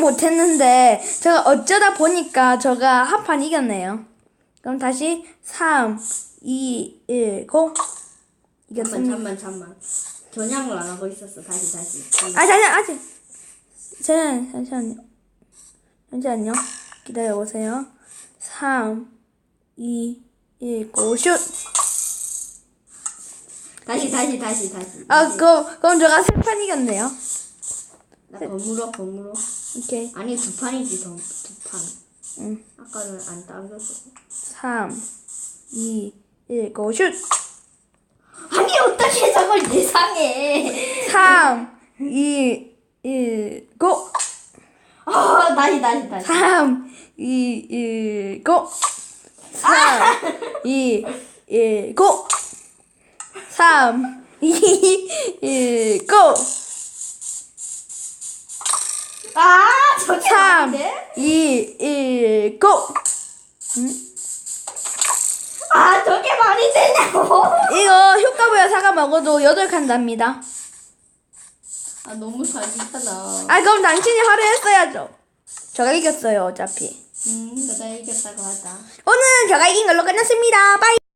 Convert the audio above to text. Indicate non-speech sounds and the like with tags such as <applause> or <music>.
못했는데 제가 어쩌다 보니까 제가 합판 이겼네요. 그럼 다시 3, 2, 1, 고! 이겼습니다. 잠만 잠만 잠만. 전향을 안 하고 있었어. 다시 다시. 아, 잠시만, 아직. 잠시만, 잠시만요. 잠시만요. 기다려 보세요. 3, 2, 1, 고, 슛! 다시 다시 다시 다시. 아, 그럼, 그럼 제가 세 판 이겼네요. 나 건물어 건물어. 오케이. 아니 두 판이지 두, 두 판. 응. 아까는 안 당겼어. 3, 2, 1, 고, 슛! 아니 어떻게 저걸 예상해? 3, 2, 1, 고! 아 다시 다시 다시. 3, 2, 1, 고! 3, 2, 1, 고! 3, 2, 1, 고! 아 저게 3, 아닌데? 2, 1, 고! 아 저게 말이 되냐고? <laughs> 이거 효과부여 사과 먹어도 8칸 납니다. 아 너무 사기잖아. 아, 그럼 당신이 화를 했어야죠. 제가 이겼어요, 어차피. 음, 내가 이겼다고 하자. 오늘 제가 이긴 걸로 끝났습니다. 빠이!